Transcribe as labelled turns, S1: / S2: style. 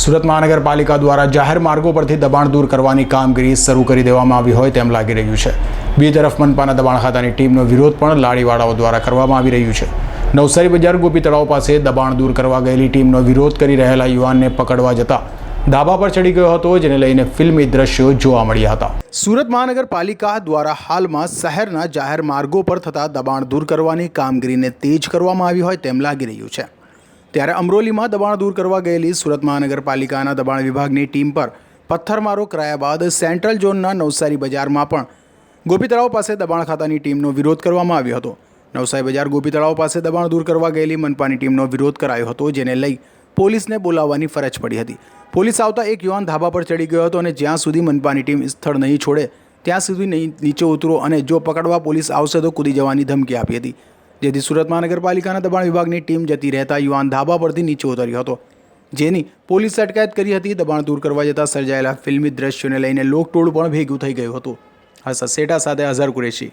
S1: સુરત મહાનગરપાલિકા દ્વારા જાહેર માર્ગો પરથી દબાણ દૂર કરવાની કામગીરી શરૂ કરી દેવામાં આવી હોય તેમ લાગી રહ્યું છે. બીજી તરફ મનપાના દબાણ ખાતાની ટીમનો વિરોધ પણ લાડીવાળાઓ દ્વારા કરવામાં આવી રહ્યું છે. નવસારી બજાર ગોપી તળાવ પાસે દબાણ દૂર કરવા ગયેલી ટીમનો વિરોધ કરી રહેલા યુવાનને પકડવા જતા ધાબા પર ચડી ગયો હતો, જેને લઈને ફિલ્મી દ્રશ્યો જોવા મળ્યા હતા. સુરત મહાનગરપાલિકા દ્વારા હાલમાં શહેરના જાહેર માર્ગો પર થતા દબાણ દૂર કરવાની કામગીરીને તેજ કરવામાં આવી હોય તેમ લાગી રહ્યું છે. ત્યારે અમરોલીમાં દબાણ દૂર કરવા ગયેલી સુરત મહાનગરપાલિકાના દબાણ વિભાગની ટીમ પર પથ્થરમારો કરાયા બાદ સેન્ટ્રલ ઝોનના નવસારી બજારમાં પણ ગોપીતળાવ પાસે દબાણ ખાતાની ટીમનો વિરોધ કરવામાં આવ્યો હતો. નવસારી બજાર ગોપીતળાવ પાસે દબાણ દૂર કરવા ગયેલી મનપાની ટીમનો વિરોધ કરાયો હતો, જેને લઈ પોલીસને બોલાવવાની ફરજ પડી હતી. પોલીસ આવતા એક યુવાન ધાબા પર ચડી ગયો હતો અને જ્યાં સુધી મનપાની ટીમ સ્થળ નહીં છોડે, ત્યાં સુધી નહીં, નીચે ઉતરો અને જો પકડવા પોલીસ આવશે તો કૂદી જવાની ધમકી આપી હતી. જેથી સુરત મહાનગરપાલિકાના દબાણ વિભાગની ટીમ જતી રહેતા યુવાન ધાબા પરથી નીચે ઉતર્યો હતો. જેની પોલીસ અટકાયત કરી હતી. દબાણ દૂર કરવા જતાં સર્જાયેલા ફિલ્મી દ્રશ્યોને લઈને લોકટોળ પણ ભેગું થઈ ગયું હતું. હા સેટા સાથે અઝહર કુરેશી.